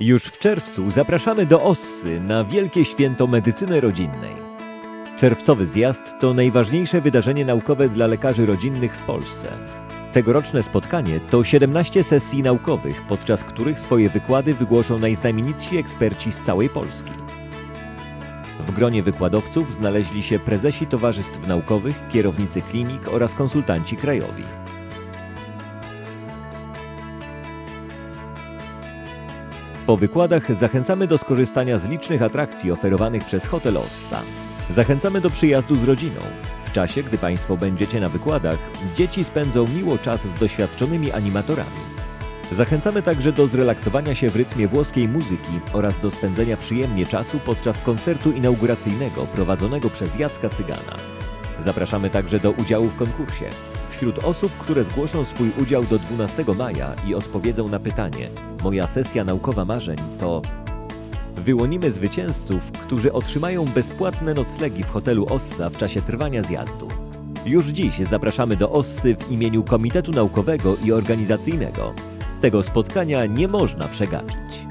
Już w czerwcu zapraszamy do Ossy na Wielkie Święto Medycyny Rodzinnej. Czerwcowy zjazd to najważniejsze wydarzenie naukowe dla lekarzy rodzinnych w Polsce. Tegoroczne spotkanie to 17 sesji naukowych, podczas których swoje wykłady wygłoszą najznamienitsi eksperci z całej Polski. W gronie wykładowców znaleźli się prezesi towarzystw naukowych, kierownicy klinik oraz konsultanci krajowi. Po wykładach zachęcamy do skorzystania z licznych atrakcji oferowanych przez Hotel Ossa. Zachęcamy do przyjazdu z rodziną. W czasie, gdy Państwo będziecie na wykładach, dzieci spędzą miło czas z doświadczonymi animatorami. Zachęcamy także do zrelaksowania się w rytmie włoskiej muzyki oraz do spędzenia przyjemnie czasu podczas koncertu inauguracyjnego prowadzonego przez Jacka Cygana. Zapraszamy także do udziału w konkursie. Wśród osób, które zgłoszą swój udział do 12 maja i odpowiedzą na pytanie Moja sesja naukowa marzeń to Wyłonimy zwycięzców, którzy otrzymają bezpłatne noclegi w hotelu Ossa w czasie trwania zjazdu. Już dziś zapraszamy do Ossy w imieniu Komitetu Naukowego i Organizacyjnego. Tego spotkania nie można przegapić.